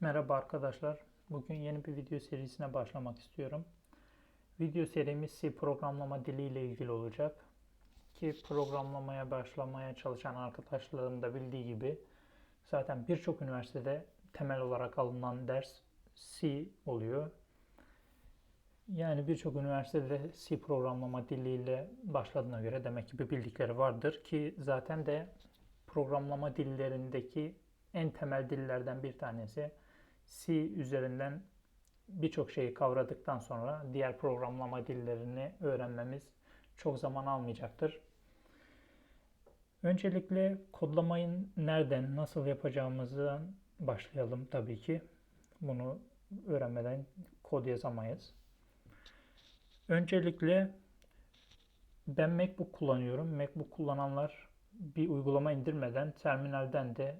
Merhaba arkadaşlar. Bugün yeni bir video serisine başlamak istiyorum. Video serimiz C programlama dili ile ilgili olacak. Ki programlamaya başlamaya çalışan arkadaşlarım da bildiği gibi zaten birçok üniversitede temel olarak alınan ders C oluyor. Yani birçok üniversitede C programlama diliyle başladığına göre demek ki bir bildikleri vardır ki zaten de programlama dillerindeki en temel dillerden bir tanesi. C üzerinden birçok şeyi kavradıktan sonra diğer programlama dillerini öğrenmemiz çok zaman almayacaktır. Öncelikle kodlamayı nereden, nasıl yapacağımızdan başlayalım tabii ki. Bunu öğrenmeden kod yazamayız. Öncelikle ben MacBook kullanıyorum. MacBook kullananlar bir uygulama indirmeden terminalden de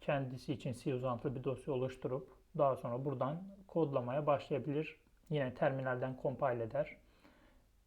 kendisi için C uzantılı bir dosya oluşturup daha sonra buradan kodlamaya başlayabilir. Yine terminalden compile eder.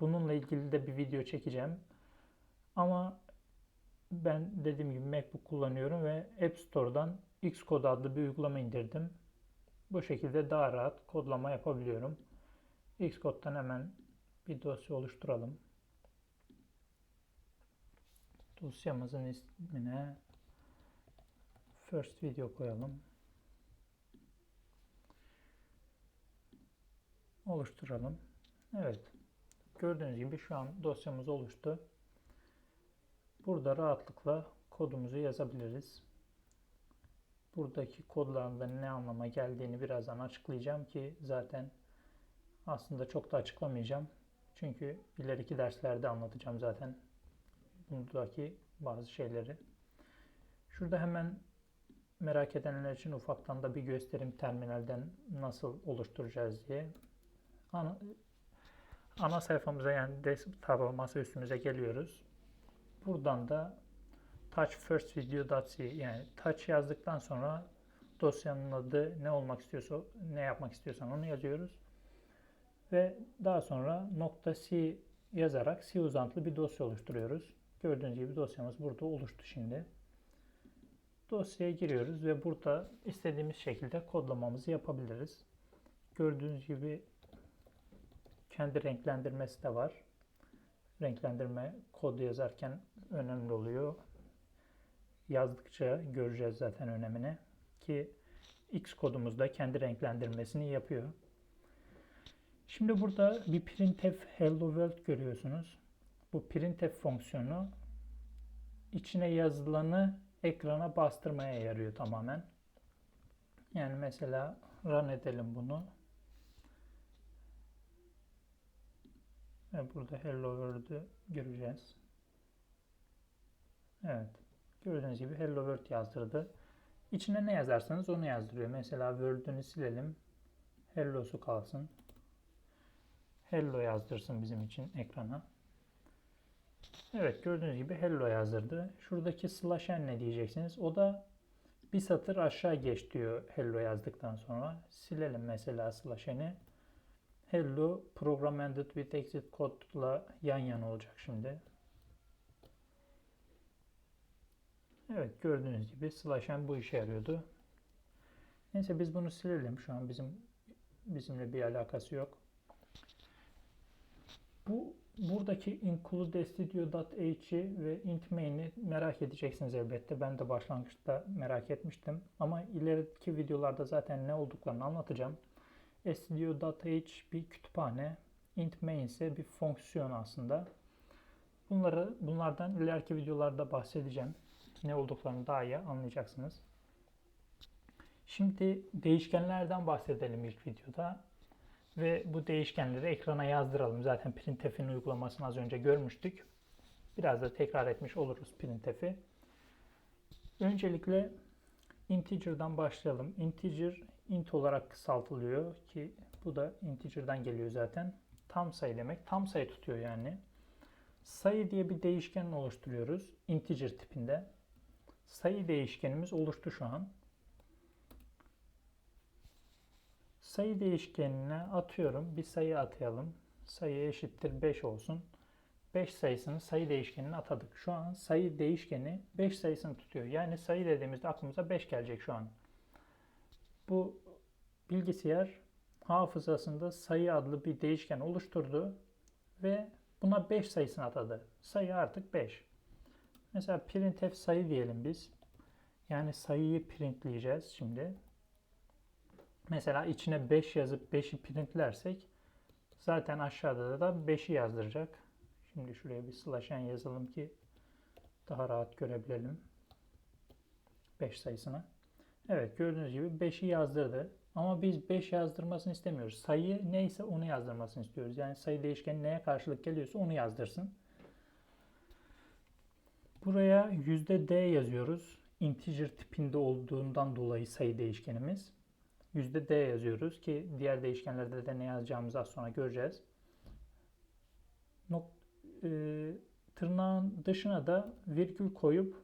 Bununla ilgili de bir video çekeceğim. Ama ben dediğim gibi MacBook kullanıyorum ve App Store'dan Xcode adlı bir uygulama indirdim. Bu şekilde daha rahat kodlama yapabiliyorum. Xcode'dan hemen bir dosya oluşturalım. Dosyamızın ismine first video koyalım. Oluşturalım. Evet. Gördüğünüz gibi şu an dosyamız oluştu. Burada rahatlıkla kodumuzu yazabiliriz. Buradaki kodların ne anlama geldiğini birazdan açıklayacağım ki zaten aslında çok da açıklamayacağım. Çünkü ileriki derslerde anlatacağım zaten buradaki bazı şeyleri. Şurada hemen merak edenler için ufaktan da bir göstereyim terminalden nasıl oluşturacağız diye. Ana, ana sayfamıza yani desktop'a masa üstümüze geliyoruz. Buradan da touch first video.c yani touch yazdıktan sonra dosyanın adı ne olmak istiyorsa ne yapmak istiyorsan onu yazıyoruz. Ve daha sonra nokta .c yazarak C uzantılı bir dosya oluşturuyoruz. Gördüğünüz gibi dosyamız burada oluştu şimdi. Dosyaya giriyoruz ve burada istediğimiz şekilde kodlamamızı yapabiliriz. Gördüğünüz gibi kendi renklendirmesi de var. Renklendirme kodu yazarken önemli oluyor. Yazdıkça göreceğiz zaten önemini ki X kodumuz da kendi renklendirmesini yapıyor. Şimdi burada bir printf hello world görüyorsunuz. Bu printf fonksiyonu içine yazılanı ekrana bastırmaya yarıyor tamamen. Yani mesela run edelim bunu. Burada hello world'ü göreceğiz. Evet. Gördüğünüz gibi hello world yazdırdı. İçine ne yazarsanız onu yazdırıyor. Mesela word'ünü silelim. Hello'su kalsın. Hello yazdırsın bizim için ekrana. Evet gördüğünüz gibi hello yazdırdı. Şuradaki slash n ne diyeceksiniz? O da bir satır aşağı geç diyor hello yazdıktan sonra. Silelim mesela slash n'i. Hello program ended with exit code'la yan yana olacak şimdi. Evet gördüğünüz gibi slash n bu işe yarıyordu. Neyse biz bunu silelim. Şu an bizim bizimle bir alakası yok. Bu buradaki include studio.h'i ve int main'i merak edeceksiniz elbette. Ben de başlangıçta merak etmiştim. Ama ileriki videolarda zaten ne olduklarını anlatacağım. studio.h bir kütüphane, int main ise bir fonksiyon aslında. Bunları bunlardan ileriki videolarda bahsedeceğim. Ne olduklarını daha iyi anlayacaksınız. Şimdi değişkenlerden bahsedelim ilk videoda ve bu değişkenleri ekrana yazdıralım. Zaten printf'in uygulamasını az önce görmüştük. Biraz da tekrar etmiş oluruz printf'i. Öncelikle integer'dan başlayalım. Integer int olarak kısaltılıyor ki bu da integer'dan geliyor zaten. Tam sayı demek. Tam sayı tutuyor yani. Sayı diye bir değişken oluşturuyoruz. Integer tipinde. Sayı değişkenimiz oluştu şu an. Sayı değişkenine atıyorum. Bir sayı atayalım. Sayı eşittir 5 olsun. 5 sayısını sayı değişkenine atadık. Şu an sayı değişkeni 5 sayısını tutuyor. Yani sayı dediğimizde aklımıza 5 gelecek şu an. Bu bilgisayar hafızasında sayı adlı bir değişken oluşturdu ve buna 5 sayısını atadı. Sayı artık 5. Mesela printf sayı diyelim biz. Yani sayıyı printleyeceğiz şimdi. Mesela içine 5 yazıp 5'i printlersek zaten aşağıda da 5'i yazdıracak. Şimdi şuraya bir slash n yazalım ki daha rahat görebilelim. 5 sayısını. Evet gördüğünüz gibi 5'i yazdırdı. Ama biz 5 yazdırmasını istemiyoruz. Sayı neyse onu yazdırmasını istiyoruz. Yani sayı değişkeni neye karşılık geliyorsa onu yazdırsın. Buraya %d yazıyoruz. Integer tipinde olduğundan dolayı sayı değişkenimiz. %d yazıyoruz ki diğer değişkenlerde de ne yazacağımızı az sonra göreceğiz. Nok e, tırnağın dışına da virgül koyup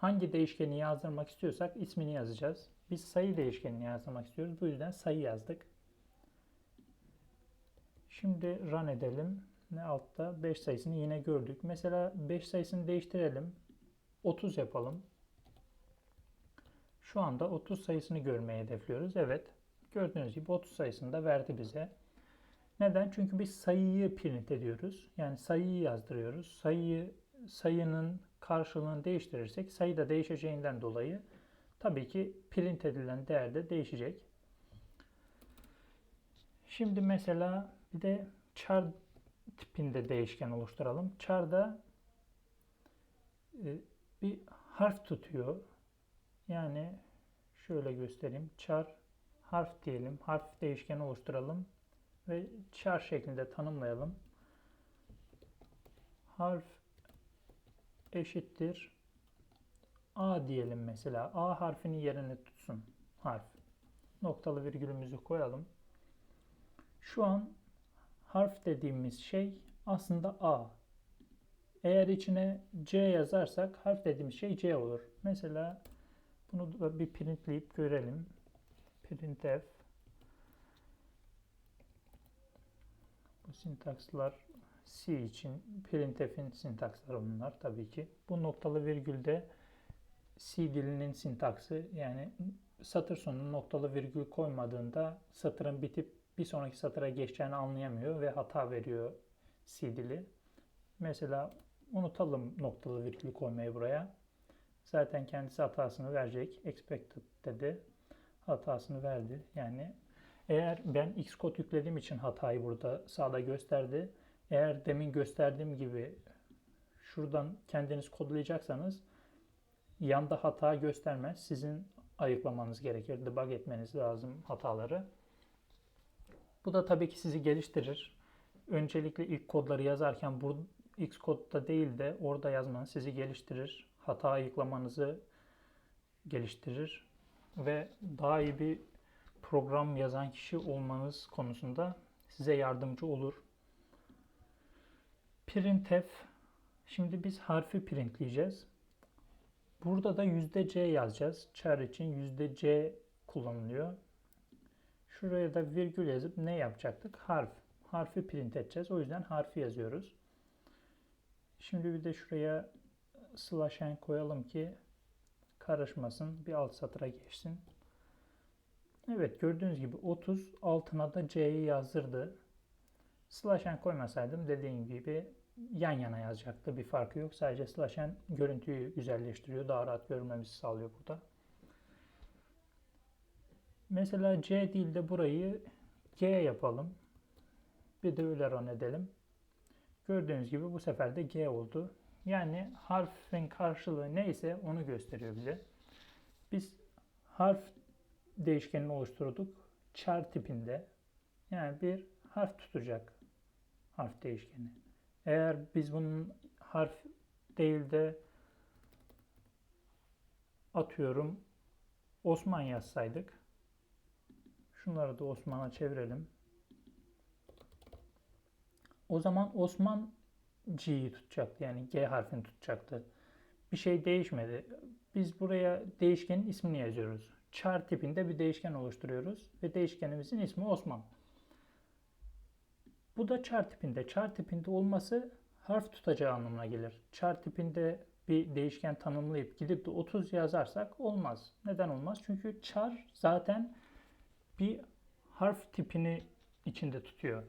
hangi değişkeni yazdırmak istiyorsak ismini yazacağız. Biz sayı değişkenini yazdırmak istiyoruz. Bu yüzden sayı yazdık. Şimdi run edelim. Ne altta? 5 sayısını yine gördük. Mesela 5 sayısını değiştirelim. 30 yapalım. Şu anda 30 sayısını görmeyi hedefliyoruz. Evet. Gördüğünüz gibi 30 sayısını da verdi bize. Neden? Çünkü biz sayıyı print ediyoruz. Yani sayıyı yazdırıyoruz. Sayıyı sayının karşılığını değiştirirsek sayı da değişeceğinden dolayı tabii ki print edilen değer de değişecek. Şimdi mesela bir de char tipinde değişken oluşturalım. Char'da e, bir harf tutuyor. Yani şöyle göstereyim. Char harf diyelim. Harf değişkeni oluşturalım ve char şeklinde tanımlayalım. Harf eşittir A diyelim mesela. A harfini yerine tutsun harf. Noktalı virgülümüzü koyalım. Şu an harf dediğimiz şey aslında A. Eğer içine C yazarsak harf dediğimiz şey C olur. Mesela bunu da bir printleyip görelim. Printf bu sintakslar C için printf'in sintaksları bunlar tabii ki. Bu noktalı virgülde C dilinin sintaksı yani satır sonuna noktalı virgül koymadığında satırın bitip bir sonraki satıra geçeceğini anlayamıyor ve hata veriyor C dili. Mesela unutalım noktalı virgül koymayı buraya. Zaten kendisi hatasını verecek. Expected dedi. Hatasını verdi. Yani eğer ben Xcode yüklediğim için hatayı burada sağda gösterdi. Eğer demin gösterdiğim gibi şuradan kendiniz kodlayacaksanız yanda hata göstermez. Sizin ayıklamanız gerekir. Debug etmeniz lazım hataları. Bu da tabii ki sizi geliştirir. Öncelikle ilk kodları yazarken bu Xcode'da değil de orada yazmanız sizi geliştirir. Hata ayıklamanızı geliştirir ve daha iyi bir program yazan kişi olmanız konusunda size yardımcı olur. Printf Şimdi biz harfi printleyeceğiz. Burada da %C yazacağız. Char için %C kullanılıyor. Şuraya da virgül yazıp ne yapacaktık? Harf. Harfi print edeceğiz. O yüzden harfi yazıyoruz. Şimdi bir de şuraya slash n koyalım ki karışmasın. Bir alt satıra geçsin. Evet gördüğünüz gibi 30 altına da C'yi yazdırdı. Slash n koymasaydım dediğim gibi yan yana yazacaktı. Bir farkı yok. Sadece slash n görüntüyü güzelleştiriyor. Daha rahat görmemizi sağlıyor burada. Mesela C değil de burayı G yapalım. Bir de öyle run edelim. Gördüğünüz gibi bu sefer de G oldu. Yani harfin karşılığı neyse onu gösteriyor bize. Biz harf değişkenini oluşturduk. Char tipinde. Yani bir harf tutacak harf değişkeni. Eğer biz bunun harf değil de atıyorum Osman yazsaydık şunları da Osman'a çevirelim. O zaman Osman G'yi tutacaktı. Yani G harfini tutacaktı. Bir şey değişmedi. Biz buraya değişkenin ismini yazıyoruz. Char tipinde bir değişken oluşturuyoruz ve değişkenimizin ismi Osman. Bu da char tipinde. Char tipinde olması harf tutacağı anlamına gelir. Char tipinde bir değişken tanımlayıp gidip de 30 yazarsak olmaz. Neden olmaz? Çünkü char zaten bir harf tipini içinde tutuyor.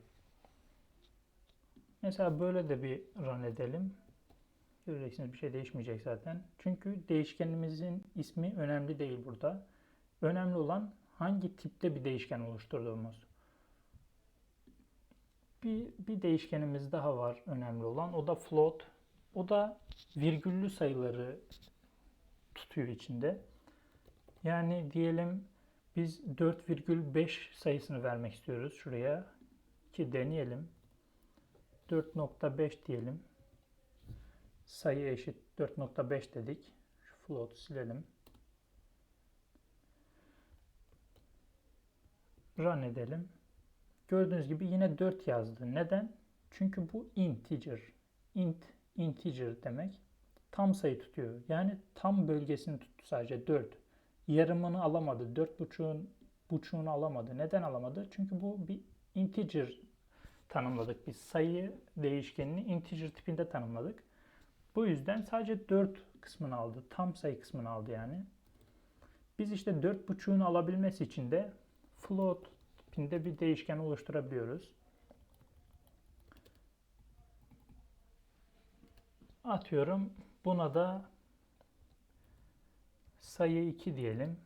Mesela böyle de bir run edelim. Göreceksiniz bir şey değişmeyecek zaten. Çünkü değişkenimizin ismi önemli değil burada. Önemli olan hangi tipte bir değişken oluşturduğumuz. Bir, bir değişkenimiz daha var önemli olan. O da float. O da virgüllü sayıları tutuyor içinde. Yani diyelim biz 4,5 sayısını vermek istiyoruz şuraya. Ki deneyelim. 4.5 diyelim. Sayı eşit 4.5 dedik. Şu float'u silelim. Run edelim. Gördüğünüz gibi yine 4 yazdı. Neden? Çünkü bu integer. Int, integer demek. Tam sayı tutuyor. Yani tam bölgesini tuttu sadece 4. Yarımını alamadı. 4.5'un buçuğunu alamadı. Neden alamadı? Çünkü bu bir integer tanımladık. Biz sayı değişkenini integer tipinde tanımladık. Bu yüzden sadece 4 kısmını aldı. Tam sayı kısmını aldı yani. Biz işte 4.5'unu alabilmesi için de float tipinde bir değişken oluşturabiliyoruz. Atıyorum buna da sayı 2 diyelim.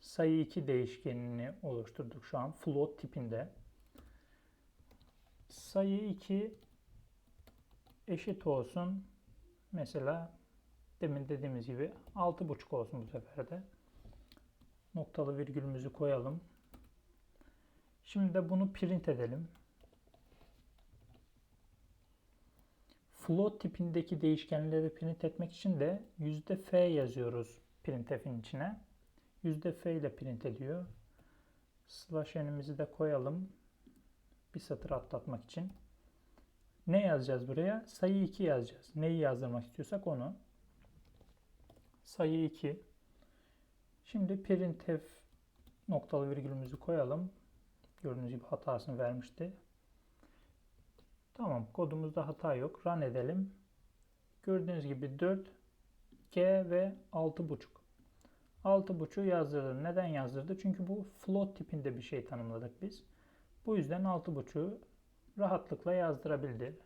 Sayı 2 değişkenini oluşturduk şu an float tipinde. Sayı 2 eşit olsun. Mesela demin dediğimiz gibi 6,5 olsun bu sefer de. Noktalı virgülümüzü koyalım. Şimdi de bunu print edelim. Float tipindeki değişkenleri print etmek için de %f yazıyoruz printf'in içine. %f ile print ediyor. Slash n'imizi de koyalım. Bir satır atlatmak için. Ne yazacağız buraya? Sayı 2 yazacağız. Neyi yazdırmak istiyorsak onu. Sayı 2. Şimdi printf noktalı virgülümüzü koyalım. Gördüğünüz gibi hatasını vermişti. Tamam kodumuzda hata yok. Run edelim. Gördüğünüz gibi 4 G ve 6.5. 6.5'u yazdırdı. Neden yazdırdı? Çünkü bu float tipinde bir şey tanımladık biz. Bu yüzden 6.5'u rahatlıkla yazdırabildi.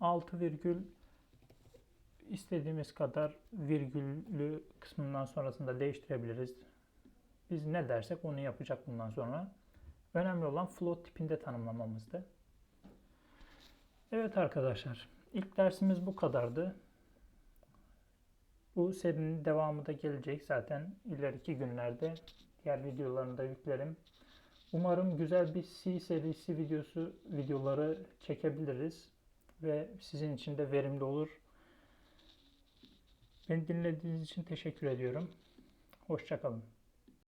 6 virgül istediğimiz kadar virgüllü kısmından sonrasında değiştirebiliriz. Biz ne dersek onu yapacak bundan sonra. Önemli olan float tipinde tanımlamamızdı. Evet arkadaşlar, ilk dersimiz bu kadardı. Bu serinin devamı da gelecek zaten ileriki günlerde diğer videolarını da yüklerim. Umarım güzel bir C serisi videosu videoları çekebiliriz ve sizin için de verimli olur. Beni dinlediğiniz için teşekkür ediyorum. Hoşçakalın.